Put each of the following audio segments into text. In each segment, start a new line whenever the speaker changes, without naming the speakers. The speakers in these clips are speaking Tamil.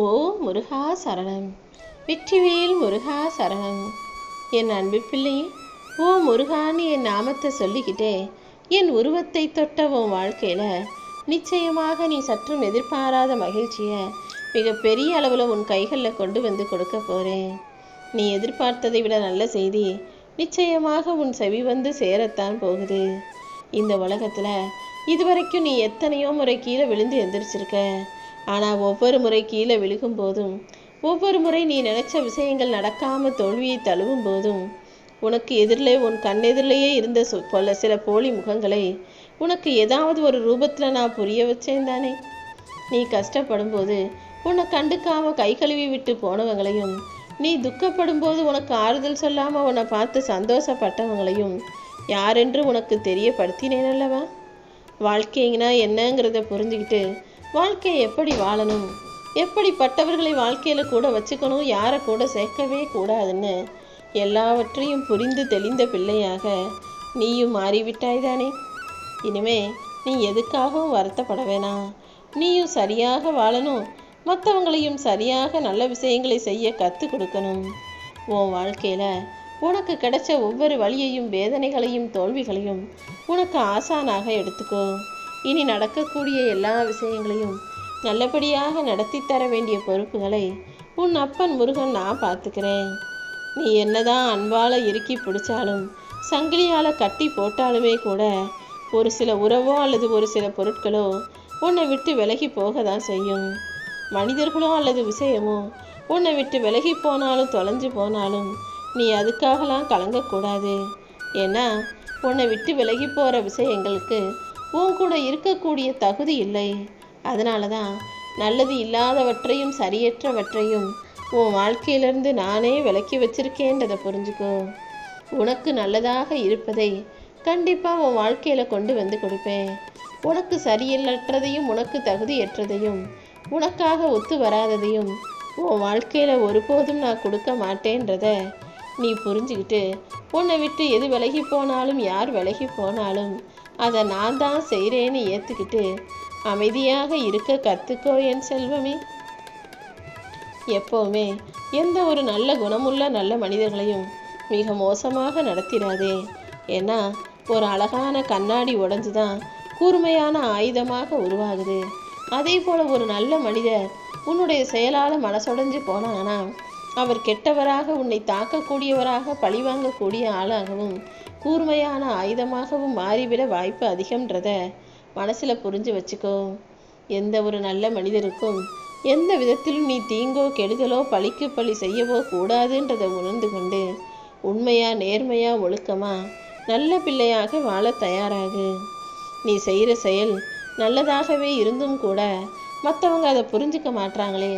ஓ முருகா சரணம். வெற்றிவேல் முருகா சரணம். என் அன்பு பிள்ளையே ஓ முருகான்னு என் நாமத்தை சொல்லிக்கிட்டே. என் உருவத்தை தொட்ட உன் வாழ்க்கையில் நிச்சயமாக நீ சற்றும் எதிர்பாராத மகிழ்ச்சியை மிகப்பெரிய அளவில் உன் கைகளில் கொண்டு வந்து கொடுக்க போகிறேன் நீ எதிர்பார்த்ததை விட நல்ல செய்தி நிச்சயமாக உன் செவி வந்து சேரத்தான் போகுது. இந்த உலகத்தில் இதுவரைக்கும் நீ எத்தனையோ முறை கீழே விழுந்து எந்திரிச்சிருக்க. ஆனால் ஒவ்வொரு முறை கீழே விழுகும் போதும் ஒவ்வொரு முறை நீ நினைச்ச விஷயங்கள் நடக்காம தோல்வியை தழுவும் போதும் உனக்கு எதிரிலே உன் கண்ணெதிரிலேயே இருந்த சொ- போல சில போலி முகங்களை உனக்கு ஏதாவது ஒரு ரூபத்தில் நான் புரிய வச்சேன் தானே? நீ கஷ்டப்படும் போது உன்னை கண்டுக்காம கை கழுவி விட்டு போனவங்களையும் நீ துக்கப்படும் போது உனக்கு ஆறுதல் சொல்லாமல் உன்னை பார்த்து சந்தோஷப்பட்டவங்களையும் யாரென்று உனக்கு தெரியப்படுத்தினேன் அல்லவா? வாழ்க்கைங்கன்னா என்னங்கிறத புரிஞ்சுக்கிட்டு வாழ்க்கையை எப்படி வாழணும்? எப்படிப்பட்டவர்களை வாழ்க்கையில் கூட வச்சுக்கணும் யாரை கூட சேர்க்கவே கூடாதுன்னு எல்லாவற்றையும் புரிந்து தெளிந்த பிள்ளையாக நீயும் மாறிவிட்டாய் தானே இனிமே நீ எதுக்காகவும் வருத்தப்பட வேணாம். நீயும் சரியாக வாழணும். மற்றவங்களையும் சரியாக நல்ல விஷயங்களை செய்ய கற்றுக் கொடுக்கணும். உன் வாழ்க்கையில் உனக்கு கிடைச்ச ஒவ்வொரு வழியையும் வேதனைகளையும் தோல்விகளையும் உனக்கு ஆசானாக எடுத்துக்கோ. இனி நடக்கக்கூடிய எல்லா விஷயங்களையும் நல்லபடியாக நடத்தி தர வேண்டிய பொறுப்புகளை உன் அப்பன் முருகன் நான் பார்த்துக்கிறேன். நீ என்னதான் அன்பால இறுக்கி பிடிச்சாலும் சங்கிலியால கட்டி போட்டாலுமே கூட ஒரு சில உறவோ அல்லது ஒரு சில பொருட்களோ உன்னை விட்டு விலகி போக தான் செய்யும். மனிதர்களோ அல்லது விஷயமோ உன்னை விட்டு விலகி போனாலும் தொலைஞ்சு போனாலும் நீ அதுக்காகலாம் கலங்கக்கூடாது. ஏன்னா உன்னை விட்டு விலகி போகிற விஷயங்களுக்கு உன் கூட இருக்கக்கூடிய தகுதி இல்லை. அதனால தான் நல்லது இல்லாதவற்றையும் சரியற்றவற்றையும் உன் வாழ்க்கையிலிருந்து நானே விலக்கி வச்சிருக்கேன்றதை புரிஞ்சுக்கோ. உனக்கு நல்லதாக இருப்பதை கண்டிப்பாக உன் வாழ்க்கையில் கொண்டு வந்து கொடுப்பேன். உனக்கு சரியில்லற்றதையும் உனக்கு தகுதியற்றதையும் உனக்காக ஒத்து வராததையும் உன் வாழ்க்கையில் ஒருபோதும் நான் கொடுக்க மாட்டேன்றத நீ புரிஞ்சுக்கிட்டு உன்னை விட்டு எது விலகி போனாலும் யார் விலகி போனாலும் அதை நான் தான் செய்கிறேன்னு ஏற்றுக்கிட்டு அமைதியாக இருக்க கற்றுக்கோ என் செல்வமே. எப்போவுமே எந்த ஒரு நல்ல குணமுள்ள நல்ல மனிதர்களையும் மிக மோசமாக நடத்திடாதே. ஏன்னா ஒரு அழகான கண்ணாடி உடைஞ்சு தான் கூர்மையான ஆயுதமாக உருவாகுது. அதே போல் ஒரு நல்ல மனிதர் உன்னுடைய செயலால் மனசுடைஞ்சு போனாங்கன்னா அவர் கெட்டவராக உன்னை தாக்கக்கூடியவராக பழிவாங்கக்கூடிய ஆளாகவும் கூர்மையான ஆயுதமாகவும் மாறிவிட வாய்ப்பு அதிகம்ன்றத மனசில் புரிஞ்சு வச்சுக்கோ. எந்த ஒரு நல்ல மனிதருக்கும் எந்த விதத்திலும் நீ தீங்கோ கெடுதலோ பழிக்கு பழி செய்யவோ கூடாதுன்றதை உணர்ந்து கொண்டு உண்மையா நேர்மையா ஒழுக்கமா நல்ல பிள்ளையாக வாழ தயாராகு. நீ செய்கிற செயல் நல்லதாகவே இருந்தும் கூட மற்றவங்க அதை புரிஞ்சுக்க மாட்றாங்களே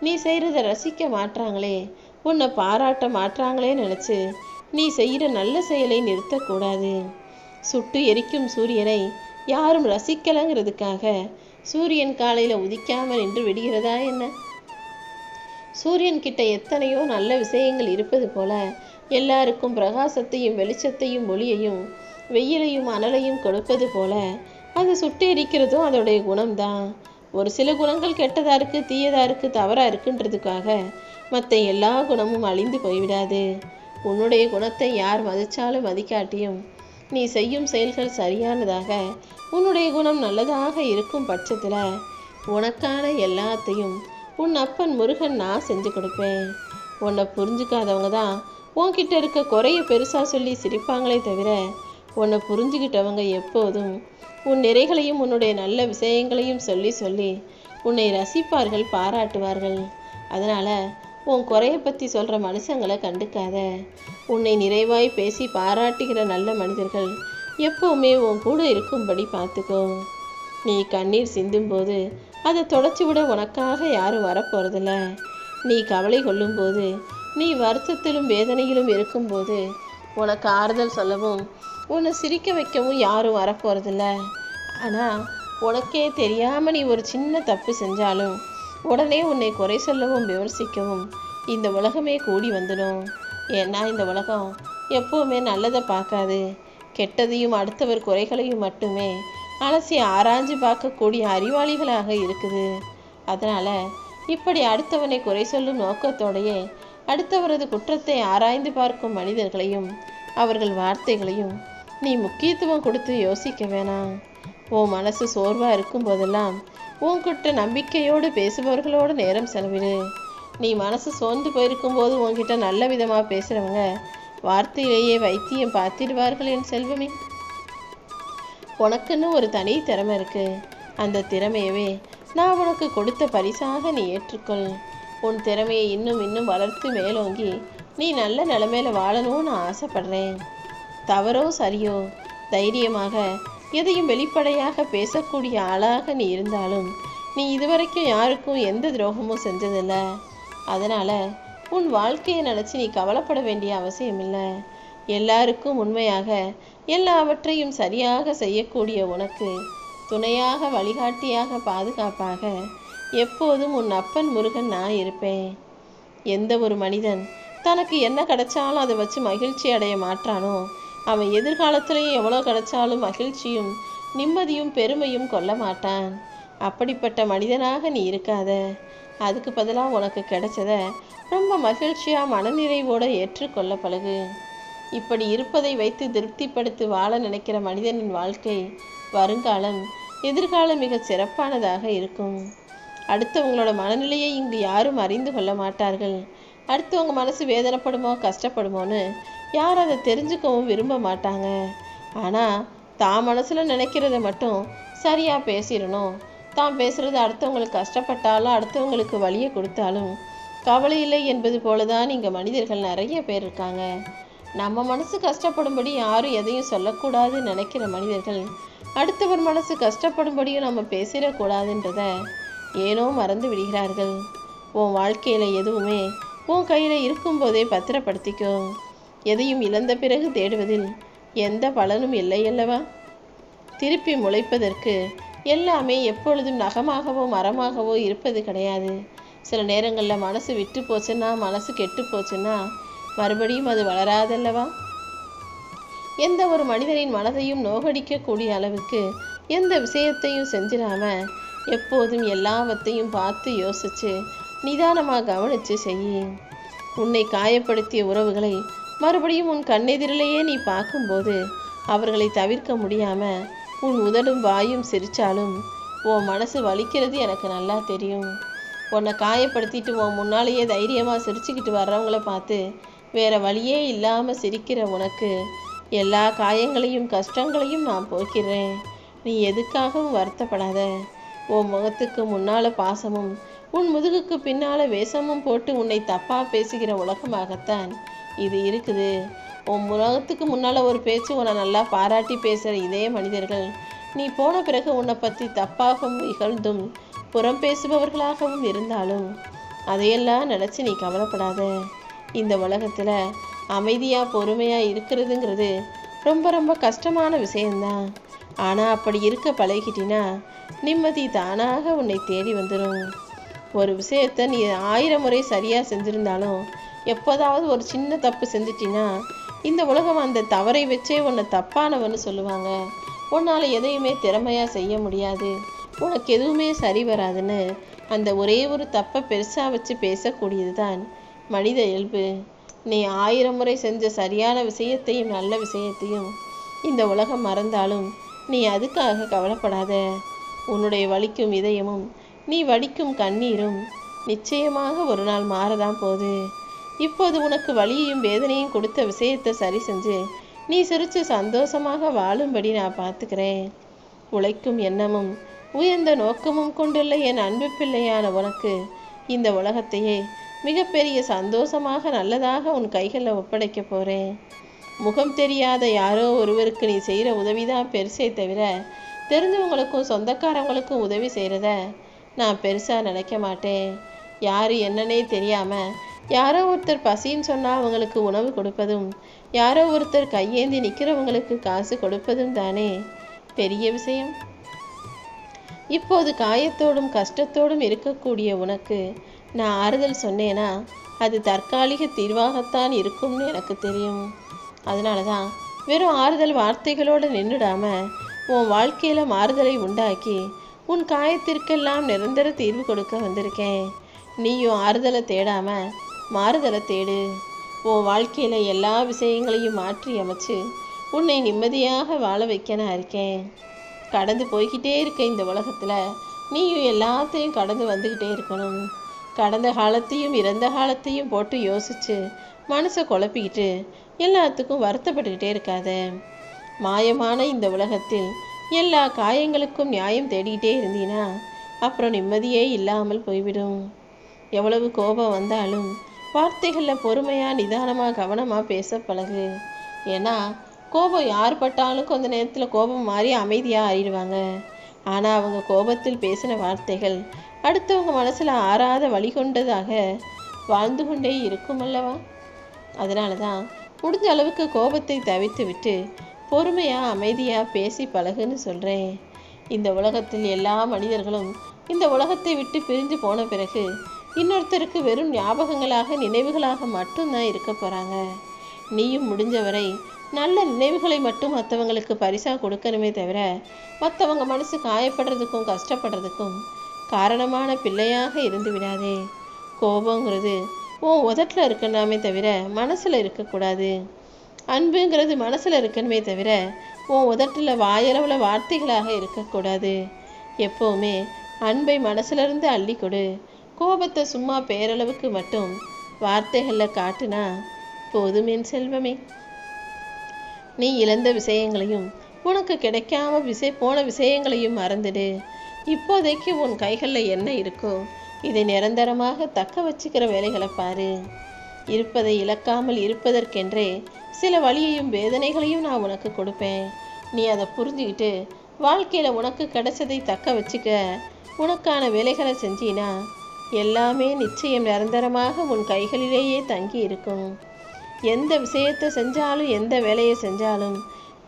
நீ செய்கிறத ரசிக்க மாட்றாங்களே உன்னை பாராட்ட மாட்றாங்களே நினச்சி நீ செய்கிற நல்ல செயலை நிறுத்தக்கூடாது. சுட்டு எரிக்கும் சூரியனை யாரும் ரசிக்கலைங்கிறதுக்காக சூரியன் காலையில் உதிக்காமல் நின்று விடுகிறதா என்ன? சூரியன் கிட்ட எத்தனையோ நல்ல விஷயங்கள் இருப்பது போல எல்லாருக்கும் பிரகாசத்தையும் வெளிச்சத்தையும் ஒளியையும் வெயிலையும் அனலையும் கொடுப்பது போல அது சுட்டு எரிக்கிறதும் அதோடைய குணம்தான். ஒரு சில குணங்கள் கெட்டதா இருக்கு தீயதா இருக்கு தவறா இருக்குன்றதுக்காக மற்ற எல்லா குணமும் அழிந்து போய்விடாது. உன்னுடைய குணத்தை யார் மதித்தாலும் மதிக்காட்டியும் நீ செய்யும் செயல்கள் சரியானதாக உன்னுடைய குணம் நல்லதாக இருக்கும் பட்சத்தில் உனக்கான எல்லாத்தையும் உன் அப்பன் முருகன் நான் செஞ்சு கொடுப்பேன். உன்னை புரிஞ்சுக்காதவங்க தான் உன்கிட்ட இருக்க குறைய பெருசாக சொல்லி சிரிப்பாங்களே தவிர உன்னை புரிஞ்சுக்கிட்டவங்க எப்போதும் உன் நிறைகளையும் உன்னுடைய நல்ல விஷயங்களையும் சொல்லி சொல்லி உன்னை ரசிப்பார்கள் பாராட்டுவார்கள். அதனால் உன் குறைய பற்றி சொல்கிற மனுஷங்களை கண்டுக்காத. உன்னை நிறைவாய் பேசி பாராட்டுகிற நல்ல மனிதர்கள் எப்போவுமே உன் கூட இருக்கும்படி பார்த்துக்கோ. நீ கண்ணீர் சிந்தும்போது அதை தொடச்சி விட உனக்காக யாரும் வரப்போகிறதில்ல நீ கவலை கொள்ளும்போது நீ வருத்தத்திலும் வேதனையிலும் இருக்கும்போது உனக்கு ஆறுதல் சொல்லவும் உன்னை சிரிக்க வைக்கவும் யாரும் வரப்போகிறதில்ல ஆனால் உனக்கே தெரியாமல் நீ ஒரு சின்ன தப்பு செஞ்சாலும் உடனே உன்னை குறை சொல்லவும் விமர்சிக்கவும் இந்த உலகமே கூடி வந்துடும். ஏன்னா இந்த உலகம் எப்போவுமே நல்லதை பார்க்காது. கெட்டதையும் அடுத்தவர் குறைகளையும் மட்டுமே அலசி ஆராய்ஞ்சு பார்க்கக்கூடிய அறிவாளிகளாக இருக்குது. அதனால் இப்படி அடுத்தவனை குறை சொல்லும் நோக்கத்தோடையே அடுத்தவரது குற்றத்தை ஆராய்ந்து பார்க்கும் மனிதர்களையும் அவர்கள் வார்த்தைகளையும் நீ முக்கியத்துவம் கொடுத்து யோசிக்க வேணாம். உன் மனசு சோர்வாக இருக்கும் போதெல்லாம் உன்கிட்ட நம்பிக்கையோடு பேசுபவர்களோடு நேரம் செலவிடு. நீ மனசு சோர்ந்து போயிருக்கும் போது உன்கிட்ட நல்ல விதமா பேசுறவங்க வார்த்தையிலேயே வைத்தியம் பார்த்திடுவார்கள் என் செல்வமே. உனக்குன்னு ஒரு தனி திறமை இருக்கு. அந்த திறமையவே நான் உனக்கு கொடுத்த பரிசாக நீ ஏற்றுக்கொள். உன் திறமையை இன்னும் இன்னும் வளர்த்து மேலோங்கி நீ நல்ல நிலைமையில வாழணும்னு ஆசைப்படுறேன். தவறோ சரியோ தைரியமாக எதையும் வெளிப்படையாக பேசக்கூடிய ஆளாக நீ இருந்தாலும் நீ இதுவரைக்கும் யாருக்கும் எந்த துரோகமும் செஞ்சதில்லை. அதனால் உன் வாழ்க்கையை நினச்சி நீ கவலைப்பட வேண்டிய அவசியம் இல்லை எல்லாருக்கும் உண்மையாக எல்லாவற்றையும் சரியாக செய்யக்கூடிய உனக்கு துணையாக வழிகாட்டியாக பாதுகாப்பாக எப்போதும் உன் அப்பன் முருகன் நான் இருப்பேன். எந்த ஒரு மனிதன் தனக்கு என்ன கிடைச்சாலும் அதை வச்சு மகிழ்ச்சி அடைய மாட்டானோ? அவன் எதிர்காலத்திலேயே எவ்வளோ கிடைச்சாலும் மகிழ்ச்சியும் நிம்மதியும் பெருமையும் கொள்ள மாட்டான். அப்படிப்பட்ட மனிதனாக நீ இருக்காத. அதுக்கு பதிலாக உனக்கு கிடைச்சத ரொம்ப மகிழ்ச்சியாக மனநிறைவோடு ஏற்றுக்கொள்ள பழகு. இப்படி இருப்பதை வைத்து திருப்திப்படுத்தி வாழ நினைக்கிற மனிதனின் வாழ்க்கை வருங்காலம் எதிர்காலம் மிகச் சிறப்பானதாக இருக்கும். அடுத்தவங்களோட மனநிலையை இங்கு யாரும் அறிந்து கொள்ள மாட்டார்கள். அடுத்தவங்க மனசு வேதனைப்படுமோ கஷ்டப்படுமோன்னு யாரும் அதை தெரிஞ்சுக்கவும் விரும்ப மாட்டாங்க. ஆனால் தான் மனசில் நினைக்கிறத மட்டும் சரியாக பேசிடணும். தான் பேசுகிறது அடுத்தவங்களுக்கு கஷ்டப்பட்டாலும் அடுத்தவங்களுக்கு வழியை கொடுத்தாலும் கவலை இல்லை என்பது போல தான் இங்கே மனிதர்கள் நிறைய பேர் இருக்காங்க. நம்ம மனசு கஷ்டப்படும்படி யாரும் எதையும் சொல்லக்கூடாதுன்னு நினைக்கிற மனிதர்கள் அடுத்தவர் மனசு கஷ்டப்படும்படியும் நம்ம பேசிடக்கூடாதுன்றத ஏனோ மறந்து விடுகிறார்கள். உன் வாழ்க்கையில் எதுவுமே உன் கையில் இருக்கும்போதே பத்திரப்படுத்திக்கோ. எதையும் இழந்த பிறகு தேடுவதில் எந்த பலனும் இல்லை அல்லவா திருப்பி முளைப்பதற்கு எல்லாமே எப்பொழுதும் நகமாகவோ மரமாகவோ இருப்பது கிடையாது. சில நேரங்களில் மனசு விட்டு போச்சுன்னா மனசு கெட்டு போச்சுன்னா மறுபடியும் அது வளராதல்லவா? எந்த ஒரு மனிதனின் மனதையும் நோகடிக்கக்கூடிய அளவுக்கு எந்த விஷயத்தையும் செஞ்சிடாம எப்போதும் எல்லாவற்றையும் பார்த்து யோசிச்சு நிதானமாக கவனித்து செய்யும் உன்னை காயப்படுத்திய உறவுகளை மறுபடியும் உன் கண்ணெதிரிலேயே நீ பார்க்கும்போது அவர்களை தவிர்க்க முடியாம உன் உதடும் வாயும் சிரித்தாலும் உன் மனசு வலிக்கிறது எனக்கு நல்லா தெரியும். உன்னை காயப்படுத்திட்டு உன் முன்னாலேயே தைரியமாக சிரிச்சுக்கிட்டு வர்றவங்கள பார்த்து வேற வழியே இல்லாமல் சிரிக்கிற உனக்கு எல்லா காயங்களையும் கஷ்டங்களையும் நான் போக்கிறேன் நீ எதுக்காகவும் வருத்தப்படாத. உன் முகத்துக்கு முன்னால் பாசமும் உன் முதுகுக்கு பின்னால வேஷமும் போட்டு உன்னை தப்பாக பேசுகிற உலகமாகத்தான் இது இருக்குது. உன் முகத்துக்கு முன்னால் ஒரு பேச்சு உன்னை நல்லா பாராட்டி பேசுகிற இதே மனிதர்கள். நீ போன பிறகு உன்னை பற்றி தப்பாகவும் இகழ்ந்தும் புறம் பேசுபவர்களாகவும் இருந்தாலும் அதையெல்லாம் நினச்சி நீ கவலைப்படாத. இந்த உலகத்தில் அமைதியாக பொறுமையாக இருக்கிறதுங்கிறது ரொம்ப ரொம்ப கஷ்டமான விஷயம்தான். ஆனால் அப்படி இருக்க பழகிட்டினா நிம்மதி தானாக உன்னை தேடி வந்துடும் ஒரு விஷயத்தை நீ ஆயிரம் முறை சரியாக செஞ்சுருந்தாலும் எப்போதாவது ஒரு சின்ன தப்பு செஞ்சிட்டின்னா இந்த உலகம் அந்த தவறை வச்சே உன்னை தப்பானவன்னு சொல்லுவாங்க. உன்னால் எதையுமே திறமையாக செய்ய முடியாது. உனக்கு எதுவுமே சரி வராதுன்னு அந்த ஒரே ஒரு தப்பை பெருசாக வச்சு பேசக்கூடியது தான் மனித இயல்பு. நீ ஆயிரம் முறை செஞ்ச சரியான விஷயத்தையும் நல்ல விஷயத்தையும் இந்த உலகம் மறந்தாலும் நீ அதுக்காக கவலைப்படாத. உன்னுடைய வலிக்கும் இதயமும் நீ வடிக்கும் கண்ணீரும் நிச்சயமாக ஒரு நாள் மாறதான் போகுது. இப்போது உனக்கு வலியையும் வேதனையும் கொடுத்த விஷயத்தை சரி செஞ்சு நீ சிரித்து சந்தோஷமாக வாழும்படி நான் பார்த்துக்கிறேன். உழைக்கும் எண்ணமும் உயர்ந்த நோக்கமும் கொண்டுள்ள என் அன்பு பிள்ளையான உனக்கு இந்த உலகத்தையே மிகப்பெரிய சந்தோஷமாக நல்லதாக உன் கைகளில் ஒப்படைக்க போகிறேன் முகம் தெரியாத யாரோ ஒருவருக்கு நீ செய்கிற உதவிதான் பெருசே தவிர தெரிஞ்சவங்களுக்கும் சொந்தக்காரங்களுக்கும் உதவி செய்கிறத நான் பெருசாக நினைக்க மாட்டேன். யார் என்னன்னே தெரியாமல் யாரோ ஒருத்தர் பசின்னு சொன்னால் அவங்களுக்கு உணவு கொடுப்பதும் யாரோ ஒருத்தர் கையேந்தி நிற்கிறவங்களுக்கு காசு கொடுப்பதும் தானே. பெரிய விஷயம். இப்போது காயத்தோடும் கஷ்டத்தோடும் இருக்கக்கூடிய உனக்கு நான் ஆறுதல் சொன்னேனா? அது தற்காலிக தீர்வாகத்தான் இருக்கும்னு எனக்கு தெரியும். அதனால தான் வெறும் ஆறுதல் வார்த்தைகளோடு நின்றுடாம உன் வாழ்க்கையில் மாறுதலை உண்டாக்கி உன் காயத்திற்கெல்லாம் நிரந்தர தீர்வு கொடுக்க வந்திருக்கேன். நீயும் ஆறுதலை தேடாமல் மாறுதலை தேடு. உன் வாழ்க்கையில் எல்லா விஷயங்களையும் மாற்றி அமைச்சு உன்னை நிம்மதியாக வாழ வைக்க நான் இருக்கேன். கடந்து போய்கிட்டே இருக்க இந்த உலகத்தில் நீயும் எல்லாத்தையும் கடந்து வந்துக்கிட்டே இருக்கணும். கடந்த காலத்தையும் இறந்த காலத்தையும் போட்டு யோசித்து மனசை குழப்பிக்கிட்டு எல்லாத்துக்கும் வருத்தப்பட்டுக்கிட்டே இருக்காத. மாயமான இந்த உலகத்தில் எல்லா காயங்களுக்கும் நியாயம் தேடிக்கிட்டே இருந்தீனா அப்புறம் நிம்மதியே இல்லாமல் போய்விடும். எவ்வளவு கோபம் வந்தாலும் வார்த்தைகளில் பொறுமையாக நிதானமாக கவனமாக பேச பழகு. ஏன்னா கோபம் யார் பட்டாலும் கொஞ்ச நேரத்தில் கோபம் மாறி அமைதியாக ஆறிடுவாங்க. ஆனால் அவங்க கோபத்தில் பேசின வார்த்தைகள் அடுத்தவங்க மனசில் ஆறாத வழி கொண்டதாக வாழ்ந்து கொண்டே இருக்கும் அல்லவா? அதனால தான் முடிஞ்ச அளவுக்கு கோபத்தை தவித்து விட்டு பொறுமையாக அமைதியாக பேசி பழகுன்னு சொல்கிறேன் இந்த உலகத்தில் எல்லா மனிதர்களும் இந்த உலகத்தை விட்டு பிரிஞ்சு போன பிறகு இன்னொருத்தருக்கு வெறும் ஞாபகங்களாக நினைவுகளாக மட்டும்தான் இருக்க போகிறாங்க நீயும் முடிஞ்சவரை நல்ல நினைவுகளை மட்டும் மற்றவங்களுக்கு பரிசாக கொடுக்கணுமே தவிர மற்றவங்க மனசு காயப்படுறதுக்கும் கஷ்டப்படுறதுக்கும் காரணமான பிள்ளையாக இருந்து விடாதே. கோபங்கிறது உன் உதட்டில் இருக்கணுமே தவிர மனசில் இருக்கக்கூடாது. அன்புங்கிறது மனசில் இருக்கணுமே தவிர உன் உதட்டில் வாயளவில் வார்த்தைகளாக இருக்கக்கூடாது. எப்போவுமே அன்பை மனசிலிருந்து அள்ளி கொடு கோபத்தை சும்மா பேரளவுக்கு மட்டும் வார்த்தைகளில் காட்டுனா போதும் என் செல்வமே. நீ இழந்த விஷயங்களையும் உனக்கு கிடைக்காம விசை போன விஷயங்களையும் மறந்துடு. இப்போதைக்கு உன் கைகளில் என்ன இருக்கோ இதை நிரந்தரமாக தக்க வச்சுக்கிற வேலைகளை பாரு. இருப்பதை இழக்காமல் இருப்பதற்கென்றே சில வழியையும் வேதனைகளையும் நான் உனக்கு கொடுப்பேன். நீ அதை புரிஞ்சுக்கிட்டு வாழ்க்கையில் உனக்கு கிடைச்சதை தக்க வச்சுக்க உனக்கான வேலைகளை செஞ்சினா எல்லாமே நிச்சயம் நிரந்தரமாக உன் கைகளிலேயே தங்கி இருக்கும் எந்த விஷயத்தை செஞ்சாலும் எந்த வேலையை செஞ்சாலும்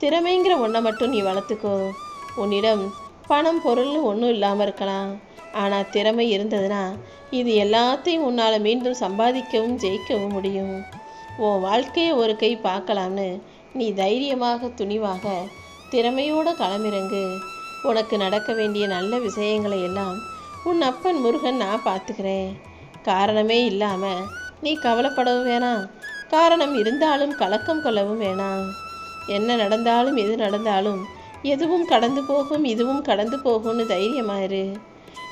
திறமைங்கிற ஒன்றை மட்டும் நீ வளர்த்துக்கோ. உன்னிடம் பணம் பொருள்னு ஒன்றும் இல்லாமல் இருக்கலாம். ஆனால் திறமை இருந்ததுன்னா இது எல்லாத்தையும் உன்னால் மீண்டும் சம்பாதிக்கவும் ஜெயிக்கவும் முடியும். உன் வாழ்க்கையை ஒரு கை பார்க்கலாம்னு நீ தைரியமாக துணிவாக திறமையோட களமிறங்கு. உனக்கு நடக்க வேண்டிய நல்ல விஷயங்களை எல்லாம் உன் அப்பன் முருகன் நான் பார்த்துக்கிறேன். காரணமே இல்லாமல் நீ கவலைப்படவும் வேணாம். காரணம் இருந்தாலும் கலக்கம் கொள்ளவும் வேணாம். என்ன நடந்தாலும் எது நடந்தாலும் எதுவும் கடந்து போகும் இதுவும் கடந்து போகும்னு தைரியமாயிரு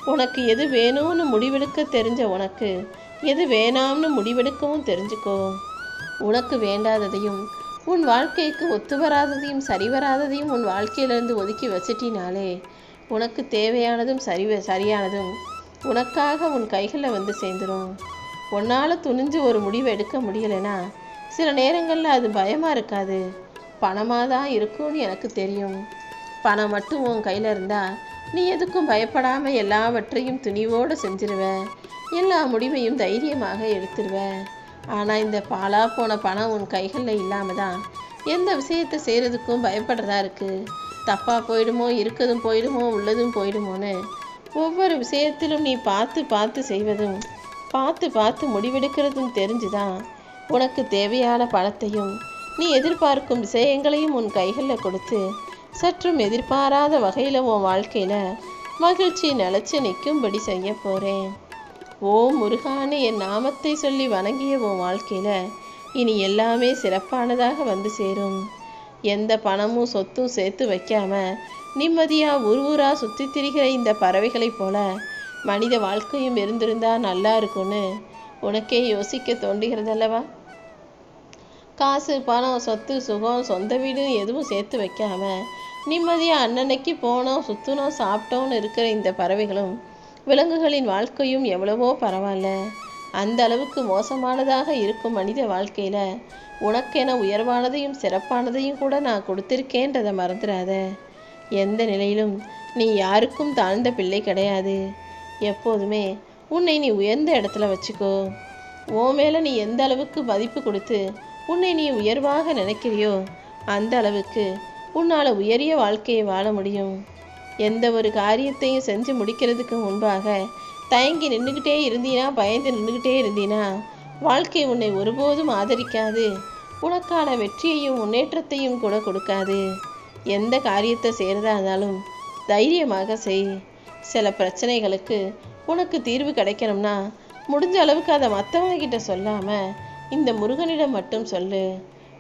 உனக்கு எது வேணும்னு முடிவெடுக்க தெரிஞ்ச உனக்கு எது வேணாம்னு முடிவெடுக்கவும் தெரிஞ்சுக்கோ. உனக்கு வேண்டாததையும் உன் வாழ்க்கைக்கு ஒத்து வராததையும் சரி வராததையும் உன் வாழ்க்கையிலிருந்து ஒதுக்கி வச்சிட்டினாலே உனக்கு தேவையானதும் சரி சரியானதும் உனக்காக உன் கைகளில் வந்து சேர்ந்துடும் உன்னால் துணிஞ்சு ஒரு முடிவு எடுக்க முடியலைன்னா சில நேரங்களில் அது பயமாக இருக்காது. பணமாக தான் இருக்கும்னு எனக்கு தெரியும். பணம் மட்டும் உன் கையில் இருந்தால் நீ எதுக்கும் பயப்படாமல் எல்லாவற்றையும் துணிவோடு செஞ்சிருவ. எல்லா முடிவையும் தைரியமாக எடுத்துருவ. ஆனால் இந்த பாலா போன பணம் உன் கைகளில் இல்லாமல் தான் எந்த விஷயத்தை செய்கிறதுக்கும் பயப்படுறதா இருக்குது தப்பாக போயிடுமோ இருக்கதும் போயிடுமோ உள்ளதும் போயிடுமோன்னு ஒவ்வொரு விஷயத்திலும் நீ பார்த்து பார்த்து செய்வதும் பார்த்து பார்த்து முடிவெடுக்கிறதும் தெரிஞ்சுதான் உனக்கு தேவையான பணத்தையும் நீ எதிர்பார்க்கும் விஷயங்களையும் உன் கைகளில் கொடுத்து சற்றும் எதிர்பாராத வகையில் உன் வாழ்க்கையில் மகிழ்ச்சி நிலச்சி நிற்கும்படி செய்ய போகிறேன் ஓ முருகான்னு என் நாமத்தை சொல்லி வணங்கிய உன் வாழ்க்கையில் இனி எல்லாமே சிறப்பானதாக வந்து சேரும். எந்த பணமும் சொத்தும் சேர்த்து வைக்காம நிம்மதியாக ஊர் ஊரா சுற்றி திரிகிற இந்த பறவைகளைப் போல மனித வாழ்க்கையும் இருந்திருந்தா நல்லா இருக்கும்னு உனக்கே யோசிக்க தோன்றுகிறதல்லவா? காசு பணம் சொத்து சுகம் சொந்த வீடு எதுவும் சேர்த்து வைக்காம நிம்மதியாக அன்னன்னைக்கு போனோம் சுற்றினோம் சாப்பிட்டோன்னு இருக்கிற இந்த பறவைகளும் விலங்குகளின் வாழ்க்கையும் எவ்வளவோ பரவாயில்ல. அந்த அளவுக்கு மோசமானதாக இருக்கும் மனித வாழ்க்கையில். உனக்கென உயர்வானதையும் சிறப்பானதையும் கூட நான் கொடுத்திருக்கேன்றதை மறந்துடாத எந்த நிலையிலும் நீ யாருக்கும் தாழ்ந்த பிள்ளை கிடையாது. எப்போதுமே உன்னை நீ உயர்ந்த இடத்துல வச்சுக்கோ. உன் மேலே நீ எந்த அளவுக்கு மதிப்பு கொடுத்து உன்னை நீ உயர்வாக நினைக்கிறியோ அந்த அளவுக்கு உன்னால் உயரிய வாழ்க்கையை வாழ முடியும். எந்த ஒரு காரியத்தையும் செஞ்சு முடிக்கிறதுக்கு முன்பாக தயங்கி நின்றுக்கிட்டே இருந்தீனா பயந்து நின்றுக்கிட்டே இருந்தீனா? வாழ்க்கை உன்னை ஒருபோதும் ஆதரிக்காது. உனக்கான வெற்றியையும் முன்னேற்றத்தையும் கூட கொடுக்காது. எந்த காரியத்தை செய்கிறதா இருந்தாலும் தைரியமாக செய். சில பிரச்சனைகளுக்கு உனக்கு தீர்வு கிடைக்கணும்னா முடிஞ்ச அளவுக்கு அதை மற்றவங்க கிட்ட சொல்லாமல் இந்த முருகனிடம் மட்டும் சொல்லு.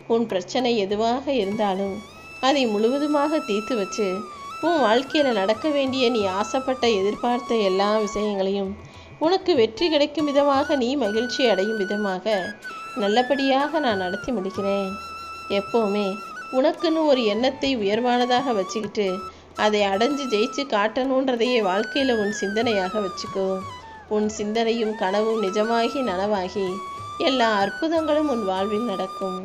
உன் பிரச்சனை எதுவாக இருந்தாலும் அதை முழுவதுமாக தீர்த்து வச்சு உன் வாழ்க்கையில் நடக்க வேண்டிய நீ ஆசைப்பட்ட எதிர்பார்த்த எல்லா விஷயங்களையும் உனக்கு வெற்றி கிடைக்கும் விதமாக நீ மகிழ்ச்சி அடையும் விதமாக நல்லபடியாக நான் நடத்தி முடிக்கிறேன். எப்போவுமே உனக்குன்னு ஒரு எண்ணத்தை உயர்வானதாக வச்சுக்கிட்டு அதை அடைஞ்சு ஜெயிச்சு காட்டணுன்றதையே வாழ்க்கையில் உன் சிந்தனையாக வச்சுக்கோ. உன் சிந்தனையும் கனவும் நிஜமாகி நனவாகி எல்லா அற்புதங்களும் உன் வாழ்வில் நடக்கும்.